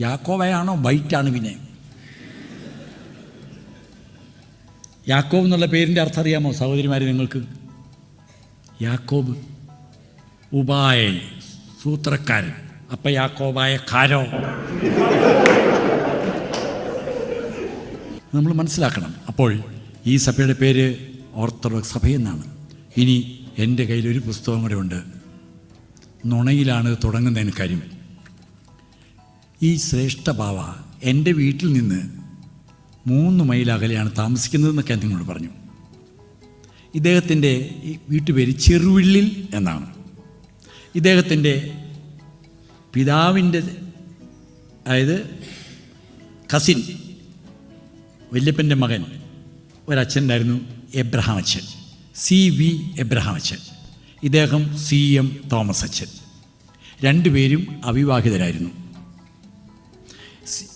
യാക്കോവയാണോ ബൈറ്റാണ് പിന്നെ? യാക്കോബ് എന്നുള്ള പേരിന്റെ അർത്ഥം അറിയാമോ സഹോദരിമാർ നിങ്ങൾക്ക്? യാക്കോബ് ഉപായൻ സൂത്രക്കാരൻ. അപ്പ യാക്കോബായ കാരോ? നമ്മൾ മനസ്സിലാക്കണം. അപ്പോൾ ഈ സഭയുടെ പേര് ഓർത്തഡോക്സ് സഭയെന്നാണ് ഇനി എന്റെ കയ്യിൽ ഒരു പുസ്തകം കൂടെ ഉണ്ട്. നുണയിലാണ് തുടങ്ങുന്നതിന് കാര്യം. ഈ ശ്രേഷ്ഠ ബാവ എന്റെ വീട്ടിൽ നിന്ന് മൂന്ന് മൈൽ അകലെയാണ് താമസിക്കുന്നതെന്നൊക്കെ നിങ്ങളോട് പറഞ്ഞു. ഇദ്ദേഹത്തിന്റെ ഈ വീട്ടുപേര് ചെറുവിള്ളിൽ എന്നാണ്. ഇദ്ദേഹത്തിന്റെ പിതാവിന്റെ അതായത് കസിൻ വല്യപ്പന്റെ മകൻ ഒരച്ഛനുണ്ടായിരുന്നു എബ്രഹാം അച്ഛൻ സി വി എബ്രഹാം അച്ഛൻ ഇദ്ദേഹം സി എം തോമസ് അച്ഛൻ രണ്ടുപേരും അവിവാഹിതരായിരുന്നു.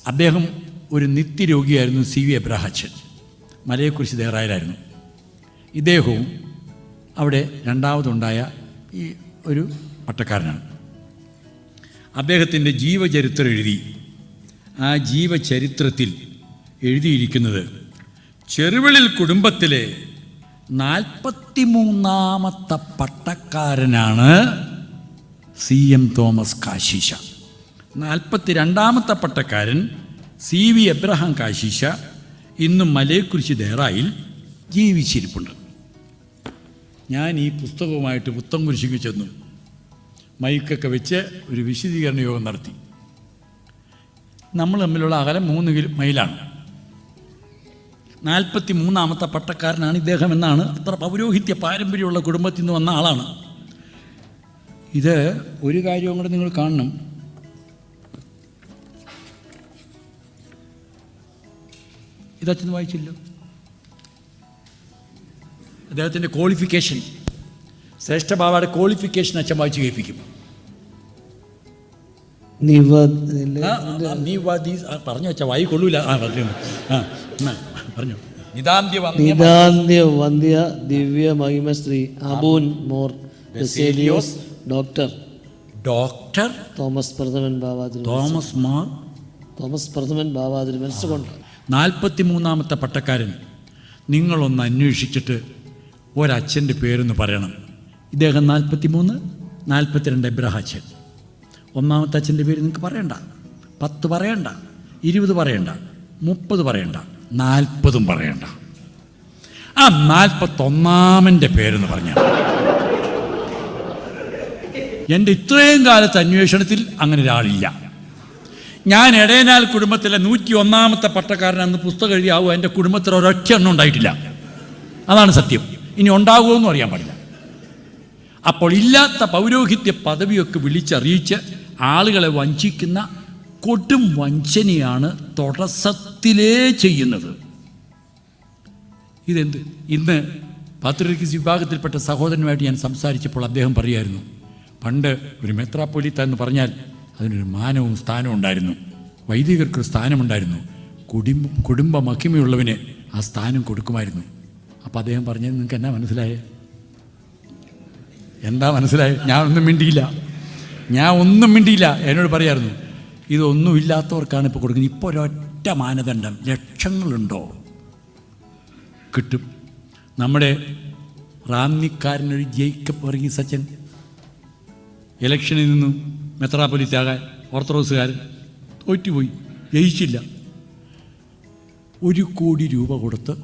അദ്ദേഹം ഒരു നിത്യരോഗിയായിരുന്നു സി വി എബ്രാഹച്ചൻ മലയെക്കുറിച്ച് ദേറായരായിരുന്നു ഇദ്ദേഹവും അവിടെ രണ്ടാമതുണ്ടായ ഈ ഒരു പട്ടക്കാരനാണ്. അദ്ദേഹത്തിന്റെ ജീവചരിത്രം എഴുതി ആ ജീവചരിത്രത്തിൽ എഴുതിയിരിക്കുന്നത് ചെറുവിളിൽ കുടുംബത്തിലെ നാൽപ്പത്തി മൂന്നാമത്തെ പട്ടക്കാരനാണ് സി എം തോമസ് കാശീശ. നാൽപ്പത്തി രണ്ടാമത്തെ പട്ടക്കാരൻ സി വി എബ്രഹാം കാശീശ ഇന്നും മലയെക്കുറിച്ച് ദേറായിൽ ജീവിച്ചിരിപ്പുണ്ട്. ഞാൻ ഈ പുസ്തകവുമായിട്ട് പുത്തംകുരിശിക്ക് ചെന്നു. മൈക്കൊക്കെ വെച്ച് ഒരു വിശദീകരണ യോഗം നടത്തി. നമ്മൾ തമ്മിലുള്ള അകലം മൂന്ന് കിലോ മൈലാണ്. നാൽപ്പത്തി മൂന്നാമത്തെ പട്ടക്കാരനാണ് ഇദ്ദേഹം എന്നാണ് അത്ര പൗരോഹിത്യ പാരമ്പര്യമുള്ള കുടുംബത്തിൽ നിന്ന് വന്ന ആളാണ്. ഇത് ഒരു കാര്യവും കൂടെ നിങ്ങൾ കാണണം. ഇതച്ഛൻ വായിച്ചില്ല. അദ്ദേഹത്തിന്റെ ക്വാളിഫിക്കേഷൻ ശ്രേഷ്ഠ ബാബയുടെ ക്വാളിഫിക്കേഷൻ അച്ഛൻ വായിച്ച് കേൾപ്പിക്കും. പറഞ്ഞു അച്ഛ വായി കൊള്ളൂല. ആ പറഞ്ഞു പറഞ്ഞു. നിതാന്ത്യ വന്ധ്യ ദിവ്യ മഹിമശ്രീ അബൂൻ മോർ ബെസേലിയോസ് ഡോക്ടർ ഡോക്ടർ തോമസ് പ്രഥമൻ ബാബാതിരി തോമസ് മാർ. തോമസ് പ്രഥമൻ ബാബാതിരി മനസ്സുകൊണ്ട്. നാൽപ്പത്തി മൂന്നാമത്തെ പട്ടക്കാരൻ. നിങ്ങളൊന്ന് അന്വേഷിച്ചിട്ട് ഒരച്ഛന്റെ പേരൊന്ന് പറയണം. ഇദ്ദേഹം നാൽപ്പത്തി മൂന്ന് നാൽപ്പത്തിരണ്ട് എബ്രഹാച്ചൻ ഒന്നാമത്തെ അച്ഛന്റെ പേര് നിങ്ങൾക്ക് പറയണ്ട. പത്ത് പറയണ്ട. ഇരുപത് പറയണ്ട. മുപ്പത് പറയണ്ട. നാൽപ്പതും പറയണ്ട. ആ നാൽപ്പത്തൊന്നാമന്റെ പേരെന്ന് പറഞ്ഞ എന്റെ ഇത്രയും കാലത്തെ അന്വേഷണത്തിൽ അങ്ങനെ ഒരാളില്ല. ഞാൻ എടയനാൽ കുടുംബത്തിലെ നൂറ്റി ഒന്നാമത്തെ പട്ടക്കാരൻ അന്ന് പുസ്തകം എഴുതിയാവും എന്റെ കുടുംബത്തിൽ ഒരൊറ്റ എണ്ണം ഉണ്ടായിട്ടില്ല. അതാണ് സത്യം. ഇനി ഉണ്ടാകുമെന്നും അറിയാൻ പാടില്ല. അപ്പോൾ ഇല്ലാത്ത പൗരോഹിത്യ പദവിയൊക്കെ വിളിച്ചറിയിച്ച് ആളുകളെ വഞ്ചിക്കുന്ന കൊടും വഞ്ചനയാണ് തുടസത്തിലേ ചെയ്യുന്നത്. ഇതെന്ത്? ഇന്ന് പാത്രികസ് വിഭാഗത്തിൽപ്പെട്ട സഹോദരനുമായിട്ട് ഞാൻ സംസാരിച്ചപ്പോൾ അദ്ദേഹം പറയുമായിരുന്നു പണ്ട് ഒരു മെത്രാപ്പൊലിത്ത എന്ന് പറഞ്ഞാൽ അതിനൊരു മാനവും സ്ഥാനവും ഉണ്ടായിരുന്നു. വൈദികർക്ക് സ്ഥാനമുണ്ടായിരുന്നു. കുടുംബ കുടുംബ മഹിമയുള്ളവന് ആ സ്ഥാനം കൊടുക്കുമായിരുന്നു. അപ്പോൾ അദ്ദേഹം പറഞ്ഞത് നിങ്ങൾക്ക് എന്നാ മനസ്സിലായേ? എന്താ മനസ്സിലായ? ഞാൻ ഒന്നും മിണ്ടിയില്ല. ഞാൻ ഒന്നും മിണ്ടിയില്ല. എന്നോട് പറയായിരുന്നു ഇതൊന്നുമില്ലാത്തവർക്കാണ് ഇപ്പോൾ കൊടുക്കുന്നത്. ഇപ്പോൾ ഒരൊറ്റ മാനദണ്ഡം. ലക്ഷങ്ങളുണ്ടോ? കിട്ടും. നമ്മുടെ റാന്നിക്കാരനൊരു ജയിക്കപ്പ് ഇറങ്ങി സച്ചൻ ഇലക്ഷനിൽ നിന്നും മെത്രാപ്പൊലിത്താകാൻ ഓർത്തഡോക്സുകാരൻ തോറ്റുപോയി. ജയിച്ചില്ല. ഒരു കോടി രൂപ കൊടുത്ത്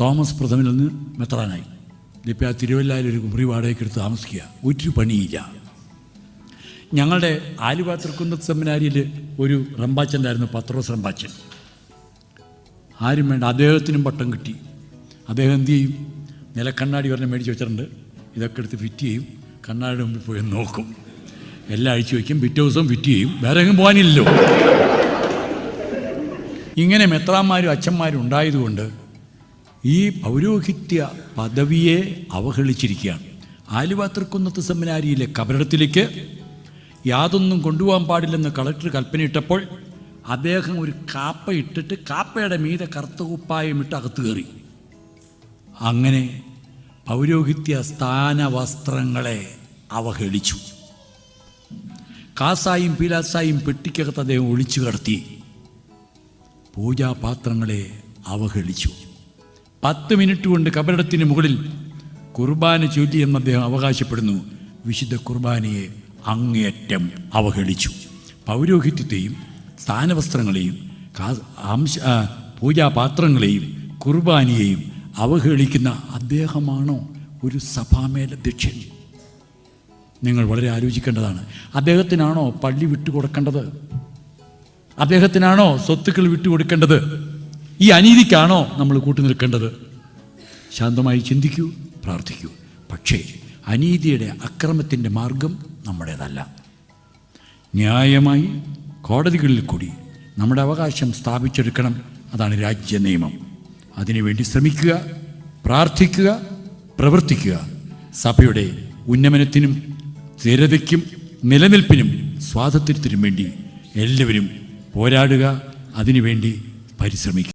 തോമസ് പ്രഥമിൽ നിന്ന് മെത്രാനായി. ഇതിപ്പോൾ ആ തിരുവല്ലയിൽ ഒരു മുറി വാടകയ്ക്ക് എടുത്ത് താമസിക്കുക. ഒരു പണിയില്ല. ഞങ്ങളുടെ ആലുവ തൃക്കുന്നത്ത് സെമിനാരിയിൽ ഒരു റമ്പാച്ചന്റായിരുന്നു പത്രോസ് റമ്പാച്ചൻ. ആരും വേണ്ട അദ്ദേഹത്തിനും പട്ടം കിട്ടി. അദ്ദേഹം എന്ത് ചെയ്യും? നിലക്കണ്ണാടി പറഞ്ഞ് മേടിച്ച് വെച്ചിട്ടുണ്ട്. ഇതൊക്കെ എടുത്ത് ഫിറ്റ് ചെയ്യും. കണ്ണാടി മുമ്പിൽ പോയി നോക്കും. എല്ലാം അഴിച്ചു വയ്ക്കും പിറ്റേ ദിവസം ഫിറ്റ് ചെയ്യും. വേറെ എങ്ങും പോകാനില്ലല്ലോ. ഇങ്ങനെ മെത്രാന്മാരും അച്ഛന്മാരും ഉണ്ടായതുകൊണ്ട് ഈ പൗരോഹിത്യ പദവിയെ അവഹേളിച്ചിരിക്കുകയാണ്. ആലുവ തൃക്കുന്നത്ത് സെമിനാരിയിലെ കബരടത്തിലേക്ക് യാതൊന്നും കൊണ്ടുപോകാൻ പാടില്ലെന്ന് കളക്ടർ കൽപ്പനയിട്ടപ്പോൾ അദ്ദേഹം ഒരു കാപ്പ ഇട്ടിട്ട് കാപ്പയുടെ മീതെ കറുത്ത കുപ്പായം ഇട്ട് അകത്ത് കയറി. അങ്ങനെ പൗരോഹിത്യ സ്ഥാന വസ്ത്രങ്ങളെ അവഹേളിച്ചു. കാസായും പീലാസായും പെട്ടിക്കകത്ത് അദ്ദേഹം ഒളിച്ചു കടത്തി. പൂജാപാത്രങ്ങളെ അവഹേളിച്ചു. പത്ത് മിനിറ്റ് കൊണ്ട് കബറിടത്തിന് മുകളിൽ കുർബാന ചൊല്ലിയെന്ന് അദ്ദേഹം അവകാശപ്പെടുന്നു. വിശുദ്ധ കുർബാനയെ അങ്ങേയറ്റം അവഹേളിച്ചു. പൗരോഹിത്യത്തെയും സ്ഥാനവസ്ത്രങ്ങളെയും അംശ പൂജാപാത്രങ്ങളെയും കുർബാനയെയും അവഹേളിക്കുന്ന അദ്ദേഹമാണോ ഒരു സഭാമേലധ്യക്ഷൻ? നിങ്ങൾ വളരെ ആലോചിക്കേണ്ടതാണ്. അദ്ദേഹത്തിനാണോ പള്ളി വിട്ടുകൊടുക്കേണ്ടത്? അദ്ദേഹത്തിനാണോ സ്വത്തുക്കൾ വിട്ടുകൊടുക്കേണ്ടത്? ഈ അനീതിക്കാണോ നമ്മൾ കൂട്ടു നിൽക്കേണ്ടത് ശാന്തമായി ചിന്തിക്കൂ പ്രാർത്ഥിക്കൂ. പക്ഷേ അനീതിയുടെ അക്രമത്തിന്റെ മാർഗം നമ്മുടേതല്ല. ന്യായമായി കോടതികളിൽ കൂടി നമ്മുടെ അവകാശം സ്ഥാപിച്ചെടുക്കണം. അതാണ് രാജ്യ നിയമം. അതിനുവേണ്ടി ശ്രമിക്കുക പ്രാർത്ഥിക്കുക പ്രവർത്തിക്കുക. സഭയുടെ ഉന്നമനത്തിനും സ്ഥിരതയ്ക്കും നിലനിൽപ്പിനും സ്വാതന്ത്ര്യത്തിനും വേണ്ടി എല്ലാവരും പോരാടുക അതിനുവേണ്ടി പരിശ്രമിക്കുക.